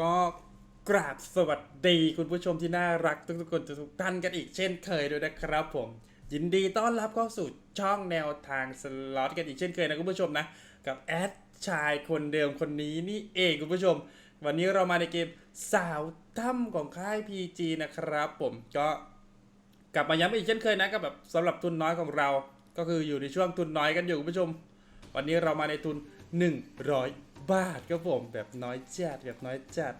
ก็กราบสวัสดีคุณผู้ชมที่น่ารักทุกๆคนทุกท่านกันอีกเช่นเคยด้วยนะครับผม ยินดีต้อนรับเข้าสู่ช่องแนวทางสล็อตกันอีกเช่นเคยนะคุณผู้ชมนะ กับแอดชายคนเดิมคนนี้นี่เองคุณผู้ชม วันนี้เรามาในเกมสาวถ้ำของค่าย PG นะครับผมก็กลับมาย้ำอีกเช่นเคยนะกับแบบสำหรับทุนน้อยของเรา ก็คืออยู่ในช่วงทุนน้อยกันอยู่คุณผู้ชม วันนี้เรามาในทุน 100 บาทครับผมแบบน้อยจัดแบบน้อยจัด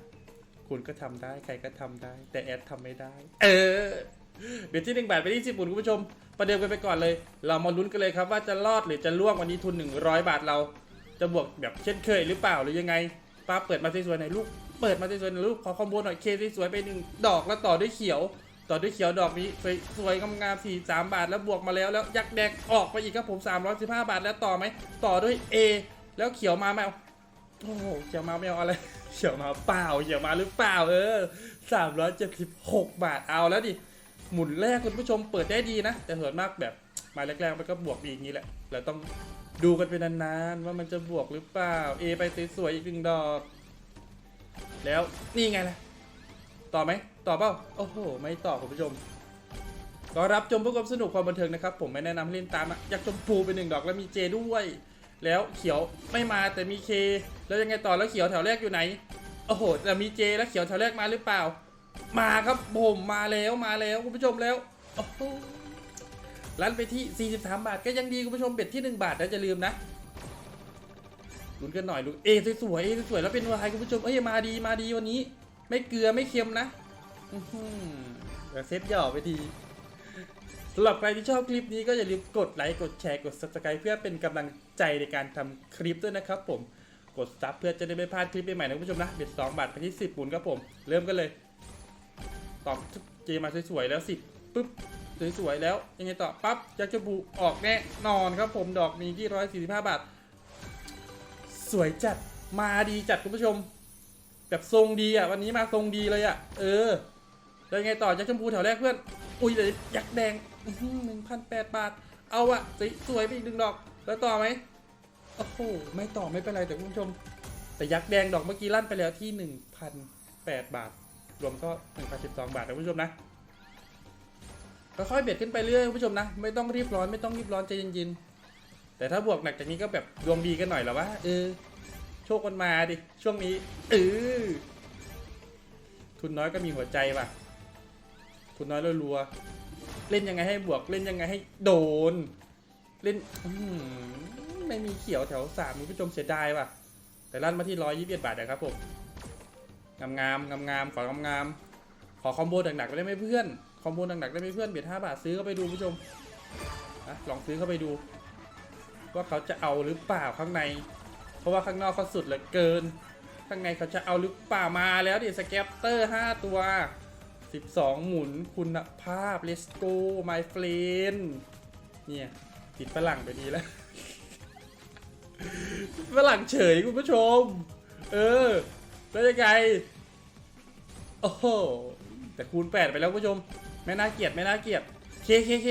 คุณก็ทำได้ใครก็ทำได้ แต่แอดทำไม่ได้ เออเบ็ดที่หนึ่งบาทไปที่สิบหมุนคุณผู้ชม ประเดิมกันไปก่อนเลย เรามาลุ้นกันเลยครับว่าจะรอดหรือจะล่วงวันนี้ทุน 100 บาทเรา จะบวกแบบเช่นเคยหรือเปล่าหรือยังไงป้าเปิดมาสวยๆหน่อยลูกเปิดมาสวยๆหน่อยลูกขอคอมโบหน่อยเคสวยๆไปหนึ่งดอกแล้วต่อด้วยเขียว ต่อด้วยเขียวดอกนี้สวยสวยงามๆสี่สามบาทแล้วบวกมาแล้วแล้วยักษ์แดงออกไปอีกครับผม315 บาทแล้วต่อไหมต่อด้วย A แล้วเขียวมาไหมเอา โอ้โหเขียวมาไม่เอาอะไรเขียวมาเปล่าเขียวมาหรือเปล่าเออ376บหกบาทเอาแล้วดิหมุนแรกคุณผู้ชมเปิดได้ดีนะ แต่ส่วนมากแบบมาแรกๆมันก็บวกดีอย่างนี้แหละเราต้องดูกันไปนานๆว่ามันจะบวกหรือเปล่า A ไปสวยๆอีกหนึ่งดอก แล้วนี่ไงล่ะ ต่อไหมต่อเปล่าโอ้โห ไม่ต่อคุณผู้ชม ก็รับชมเพื่อความสนุกความบันเทิงนะครับ ผมไม่แนะนำให้เล่นตามอะอยากชมพูไปหนึ่งดอกแล้วมีเจด้วย แล้วเขียวไม่มาแต่มีเค แล้วยังไงต่อแล้วเขียวแถวแรกอยู่ไหน โอ้โหแต่มีเจแล้วเขียวแถวแรกมาหรือเปล่า มาครับผมมาแล้วมาแล้วคุณผู้ชมแล้วรันไปที่ 43 บาทก็ยังดีคุณผู้ชมเบ็ดที่ 1 บาทนะจะลืมนะลุ้นกันหน่อยดูเอสวยเอสวยแล้วเป็นวายคุณผู้ชมเอ้ยมาดีมาดีวันนี้ ไม่เกลือไม่เค็มนะอื้อหือเดี๋ยวเซตหย่อไปที สำหรับใครที่ชอบคลิปนี้ก็อย่าลืมกดไลค์ กดแชร์ กด subscribe เพื่อเป็นกำลังใจในการทำคลิปด้วยนะครับผม กดซับเพื่อจะได้ไม่พลาดคลิปใหม่ๆนะคุณผู้ชมนะ เบ็ดสองบาทไปที่สิบหมุนครับผม เริ่มกันเลย ตอบเจมาสวยๆแล้วสิปุ๊บสวยๆแล้ว ยังไงต่อปั๊บยักษ์จะบูออกแน่นอนครับผมดอกนี้ที่ร้อยสี่สิบห้าบาท สวยจัดมาดีจัดคุณผู้ชมแบบทรงดีอะวันนี้มาทรงดีเลยอะ เออแล้วยังไงต่อยักษ์ชมพูแถวแรกเพื่อนอุ้ยเดี๋ยวยักษ์แดง หนึ่งพันแปดบาท เอาอะสวยสวยไปอีกหนึ่งดอก แล้วต่อไหมโอ้โห ไม่ต่อไม่เป็นไรแต่คุณผู้ชม แต่ยักษ์แดงดอกเมื่อกี้ลั่นไปแล้วที่หนึ่งพันแปดบาท รวมก็หนึ่งพันสิบสองบาทนะคุณผู้ชมนะค่อยๆเบ็ดขึ้นไปเรื่อยคุณผู้ชมนะ ไม่ต้องรีบร้อนไม่ต้องรีบร้อนใจเย็นๆ แต่ถ้าบวกหนักจากนี้ก็แบบดวงดีกันหน่อยแล้ววะเออโชคมันมาดิ ช่วงนี้เออทุนน้อยก็มีหัวใจว่ะ ทุนน้อยรัวๆ เล่นยังไงให้บวกเล่นยังไงให้โดน เล่นไม่มีเขียวแถวสามคุณผู้ชมเสียดายว่ะ แต่ลั่นมาที่ร้อยยี่สิบบาทนะครับผมงามงามงามงามของามงามๆขอคอมโบหนักๆได้ไหมเพื่อนคอมโบหนักๆได้ไหมเพื่อนเบียดห้าบาทซื้อเข้าไปดูผู้ชมอะลองซื้อเข้าไปดู ว่าเขาจะเอาหรือเปล่าข้างใน เพราะว่าข้างนอกเขาสุดเหลือเกิน ข้างในเขาจะเอาหรือเปล่ามาแล้วดิสแกปเตอร์5ตัว 12 หมุนคุณภาพ let's go my friend เนี่ย ติดฝรั่งไปดีแล้ว ฝรั่งเฉยคุณผู้ชม เออ แล้วยังไง โอ้โห แต่คูณ 8 ไปแล้วคุณผู้ชม ไม่น่าเกลียดไม่น่าเกลียดเคเคเค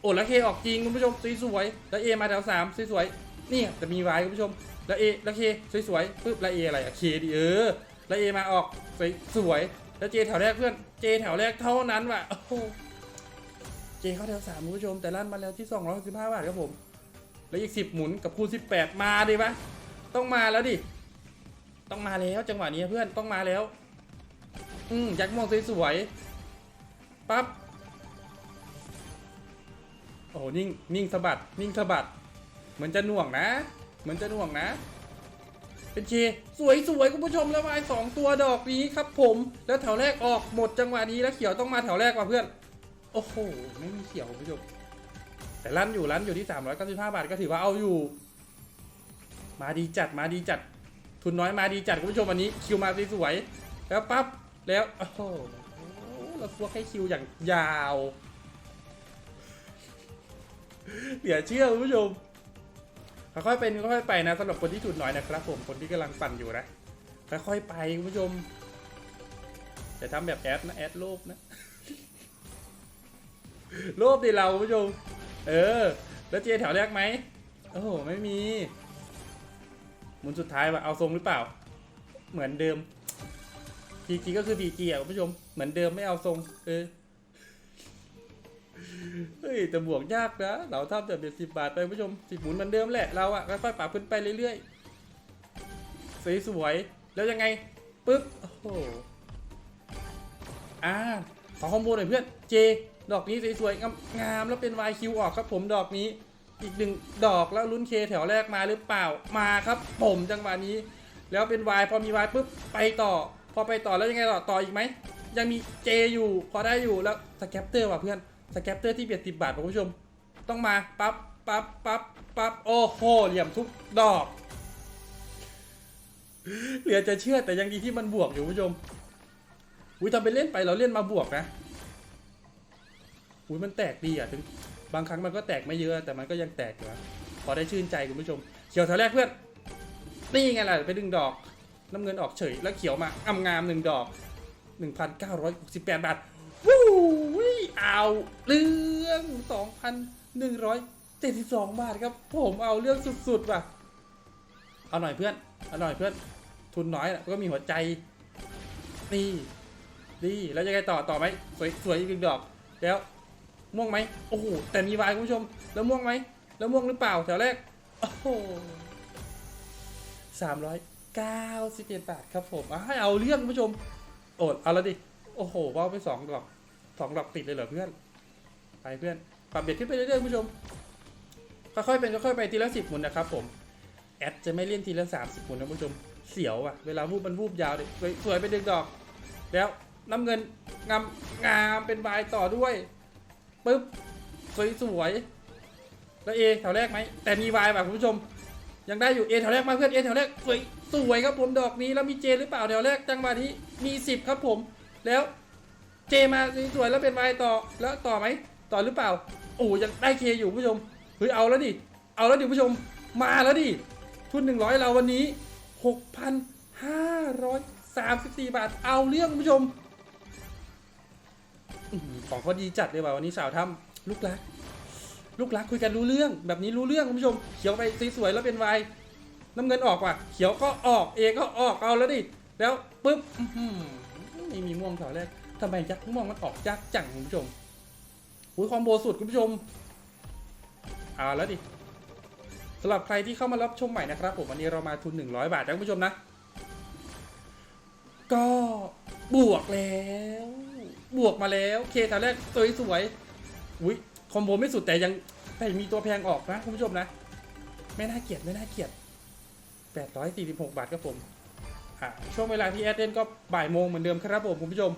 โอ้แล้วเคออกจริงคุณผู้ชมสวยๆแล้วเอมาแถวสามสวยๆนี่แต่มีไวายคุณผู้ชม แล้วเอแล้วเคสวยๆปึ๊บแล้วเออะไรอะเคดิเออแล้วเอมาออกสวยสวยๆ แล้วเจแถวแรกเพื่อนเจแถวแรกเท่านั้นว่ะโอ้โหเจเข้าแถวสามคุณผู้ชมแต่ลั่นมาแล้วที่สองร้อยสิบห้าบาทครับผม แล้วอีกสิบหมุนกับคูณสิบแปดมาดิปะต้องมาแล้วดิต้องมาแล้วจังหวะนี้เพื่อนต้องมาแล้ว อืมยักษ์มองสวยๆปั๊บโอ้นิ่งนิ่งสะบัดนิ่งสะบัด เหมือนจะหน่วงนะ เหมือนจะหน่วงนะ เป็นเคสวยสวยคุณผู้ชมแล้ววายสองตัวดอกนี้ครับผมแล้วแถวแรกออกหมดจังหวะนี้แล้วเขียวต้องมาแถวแรกว่ะเพื่อน โอ้โหไม่มีเขียวคุณผู้ชมแต่ลั่นอยู่ลั่นอยู่ที่395บาทก็ถือว่าเอาอยู่ มาดีจัดมาดีจัด ทุนน้อยมาดีจัดคุณผู้ชมวันนี้คิวมาสวยๆแล้วปั๊บแล้วโอ้โหเราพวให้คิวอย่างยาวเหลือเชื่อคุณผู้ชม ค่อยๆเป็นค่อยๆไปนะสำหรับคนที่ทุนน้อยนะครับผมคนที่กำลังปั่นอยู่นะค่อยๆไปคุณผู้ชมอย่าทำแบบแอดนะแอดโลภนะโลภดิเราคุณผู้ชมเออ แล้วเจแถวแรกไหมโอ้โหไม่มีหมุนสุดท้ายว่ะเอาทรงหรือเปล่า เหมือนเดิมพีจีก็คือพีจีอะคุณผู้ชมเหมือนเดิมไม่เอาทรงเออ เฮ้ยแต่บวกยากนะเราทำแต่เบ็ดสิบบาทไปผู้ชมสิบหมุนเหมือนเดิมแหละเราอะค่อยๆปรับขึ้นไปเรื่อยๆสวยๆแล้วยังไงปึ๊บโอ้โหอ่าขอคอมโบหน่อยเพื่อนเจ ดอกนี้สวยๆงามๆแล้วเป็น YQ ออกครับ ผมดอกนี้อีกหนึ่งดอกแล้วลุ้นเคแถวแรกมาหรือเปล่ามาครับ ผมจังหวะนี้ แล้วเป็น Y พอมี Y ปุ๊บไปต่อ พอไปต่อแล้วยังไงต่อต่ออีกไหมยังมี J อยู่ พอได้อยู่แล้วสแคปเตอร์ว่ะเพื่อน สแคปเตอร์ที่เบียดสิบบาทคุณผู้ชม ต้องมา ปั๊บ ปั๊บ ปั๊บ ปั๊บ โอ้โห เหลี่ยมทุกดอก เหลือจะเชื่อแต่ยังดีที่มันบวกอยู่คุณผู้ชม อุ้ยทำไปเล่นไปเราเล่นมาบวกนะ อุ้ยมันแตกดีอะถึง บางครั้งมันก็แตกไม่เยอะ แต่มันก็ยังแตกอยู่นะพอได้ชื่นใจคุณผู้ชม เขียวแถวแรกเพื่อน นี่ไงล่ะไปดึงดอก น้ำเงินออกเฉย แล้วเขียวมางามงามหนึ่งดอก 1,968 บาท วู้ เอาเรื่อง 2,172 บาทครับ ผมเอาเรื่องสุดๆว่ะ เอาหน่อยเพื่อน เอาหน่อยเพื่อน ทุนน้อยก็มีหัวใจ นี่นี่แล้วยังไงต่อต่อไหมสวยสวยอีกดอก แล้วม่วงไหมโอ้โหแต่มีวายคุณผู้ชม แล้วม่วงไหมแล้วม่วงหรือเปล่าแถวแรกโอ้โหสามร้อยเก้าสิบเอ็ดบาทครับผมให้เอาเรื่องคุณผู้ชม โอดเอาแล้วดิ โอ้โหว่าไปสองดอก สองดอกติดเลยเหรอเพื่อน ไปเพื่อน ปรับเบ็ดขึ้นไปเรื่อยๆคุณผู้ชม ค่อยๆเป็นค่อยๆไปทีละสิบหมุนนะครับผม แอดจะไม่เล่นทีละสามสิบหมุนนะคุณผู้ชม เสียวอะเวลาวูบมันวูบยาวดิสวยสวยไปดึงดอก แล้วน้ำเงินงามงามเป็นวายต่อด้วยปึ๊บสวยสวยๆแล้วเอแถวแรกไหมแต่มีวายแบบคุณผู้ชม ยังได้อยู่เอแถวแรกมาเพื่อนเอแถวแรกสวยสวยครับผมดอกนี้แล้วมีเจหรือเปล่าแถวแรกจังหวะนี้มีสิบครับผม แล้ว เจมาสวยแล้วเป็นวายต่อแล้วต่อไหมต่อหรือเปล่าโอ้ยังได้เคอยู่ผู้ชมเฮ้ยเอาแล้วดิเอาแล้วดิผู้ชมมาแล้วดิทุนหนึ่งร้อยเราวันนี้หกพันห้าร้อยสามสิบสี่บาทเอาเรื่องผู้ชมของเขาดีจัดเลยว่ะวันนี้สาวทำลูกรักลูกรักคุยกันรู้เรื่อง แบบนี้รู้เรื่องคุณผู้ชมเขียวไปสวยๆแล้วเป็นวายน้ำเงินออกว่ะเขียวก็ออกเอก็ออกเอาแล้วดิแล้วปุ๊บไม่มีม่วงแถวแรก ทำไมยักษ์ม่วงมันออกยากจังคุณผู้ชมอุ้ยคอมโบสุดคุณผู้ชมเอาแล้วดิสำหรับใครที่เข้ามารับชมใหม่นะครับผมวันนี้เรามาทุน 100 บาทนะคุณผู้ชมนะ ก็บวกแล้ว บวกมาแล้ว เคแถวแรกสวยสวยอุ้ยคอมโบไม่สุดแต่ยังแต่มีตัวแพงออกนะคุณผู้ชมนะ ไม่น่าเกลียดไม่น่าเกลียด846 บาทครับผมอ่าช่วงเวลาที่แอดเล่นก็บ่ายโมงเหมือนเดิมครับผมคุณผู้ชม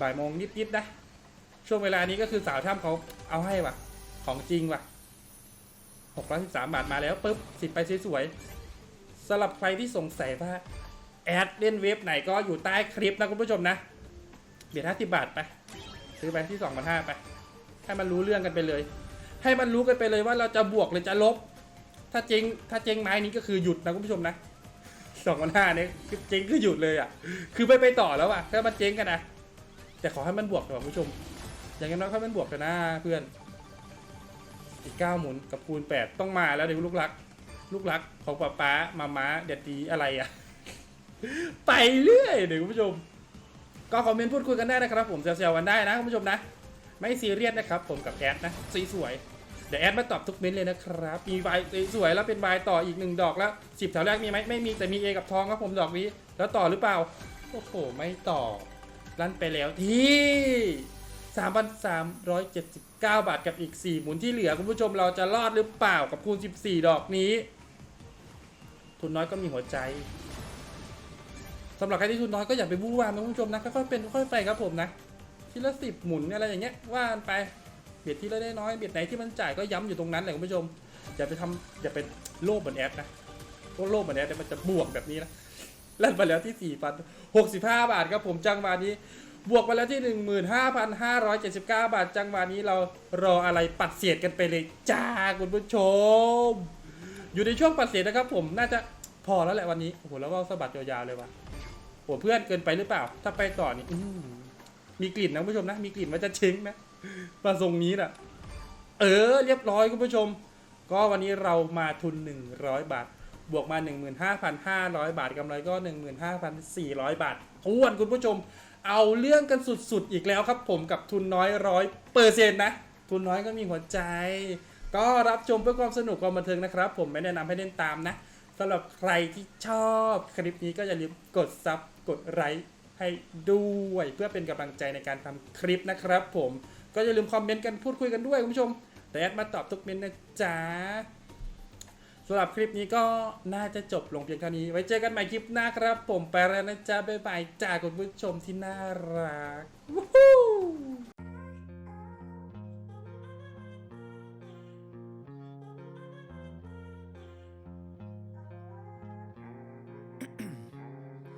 บ่ายโมงนิดๆนะ ช่วงเวลานี้ก็คือสาวถ้ำเขาเอาให้ว่ะ ของจริงว่ะ613บาทมาแล้วปุ๊บสิบไปสวยๆสำหรับใครที่สงสัยว่าแอดเล่นเว็บไหนก็อยู่ใต้คลิปนะคุณผู้ชมนะเบียดห้าสิบาทไปซื้อไปที่สองพันห้าไป ให้มันรู้เรื่องกันไปเลย ให้มันรู้กันไปเลยว่าเราจะบวกหรือจะลบ ถ้าเจงถ้าเจงไม้นี้ก็คือหยุดนะคุณผู้ชมนะสองพันห้าเนี่ยเจงคือหยุดเลยอะ คือไม่ไปต่อแล้วอะถ้ามันเจงกันนะ แต่ขอให้มันบวกเถอะคุณผู้ชม อย่างน้อยๆให้มันบวกกันนะเพื่อน อีกเก้าหมุนกับคูณแปดต้องมาแล้วเดี๋ยวลูกรัก ลูกรักของป้าป๊ามาม้าเด็ดดีอะไรอะ ไปเรื่อยเดี๋ยวคุณผู้ชม ก็คอมเมนต์พูดคุยกันได้นะครับ ผมแซวๆกันได้นะคุณผู้ชมนะ ไม่ซีเรียสนะครับผมกับแอดนะสวยเดี๋ยวแอดมาตอบทุกเมนต์เลยนะครับ มีใบสวยแล้วเป็นใบต่ออีกหนึ่งดอกแล้วสิบแถวแรกมีไหมไม่มีแต่มีเอกับทองครับผมดอกนี้ แล้วต่อหรือเปล่า โอ้โห ไม่ต่อ ลั่นไปแล้วที่ 3,379 บาทกับอีก 4 หมุนที่เหลือคุณผู้ชมเราจะรอดหรือเปล่ากับคูณ 14 ดอกนี้ ทุนน้อยก็มีหัวใจสำหรับใครที่ทุนน้อยก็อย่าไปบู๊วามนะคุณผู้ชมนะค่อยๆเป็นค่อยๆไปครับผมนะทีละสิบหมุนอะไรอย่างเงี้ยว่านไปเบียดที่ละได้น้อยเบียดไหนที่มันจ่ายก็ย้ำอยู่ตรงนั้นแหละคุณผู้ชมอย่าไปทำอย่าไปโลภเหมือนแอดนะเพราะโลภเหมือนแอดเนี่มันจะบวกแบบนี้นะ ลั่นไปแล้วที่ 4 0 6 5 บาทครับผมจังหวะนี้ บวกไปแล้วที่ 15,579 บาท จังหวะนี้เรารออะไรปัดเศษกันไปเลยจ้าคุณผู้ชม อยู่ในช่วงปัดเศษนะครับผมน่าจะพอแล้วแหละวันนี้โอ้โหแล้วก็สะบัดยาวๆเลยว่ะโหเพื่อนเกินไปหรือเปล่า ถ้าไปต่อนี่มีกลิ่นนะคุณผู้ชมนะ มีกลิ่นว่าจะเช้งนะมาทรงนี้น่ะ เออ เรียบร้อยคุณผู้ชม ก็วันนี้เรามาทุน 100 บาท บวกมา 15,500 บาทกำไรก็ 15,400 บาทโหท้วนคุณผู้ชม เอาเรื่องกันสุดๆ อีกแล้วครับผมกับทุนน้อยร้อยเปอร์เซ็นต์นะ ทุนน้อยก็มีหัวใจ ก็รับชมเพื่อความสนุกความบันเทิงนะครับ ผมไม่แนะนำให้เล่นตามนะสำหรับใครที่ชอบคลิปนี้ก็อย่าลืมกดซับกดไลค์ให้ด้วยเพื่อเป็นกำลังใจในการทำคลิปนะครับ ผมก็อย่าลืมคอมเมนต์กันพูดคุยกันด้วยคุณผู้ชมแต่แอดมาตอบทุกเมนต์นะจ๊ะ สำหรับคลิปนี้ก็น่าจะจบลงเพียงเท่านี้ ไว้เจอกันใหม่คลิปหน้าครับ ผมไปแล้วนะจ๊ะบ๊ายบายจ้าคุณผู้ชมที่น่ารักวู้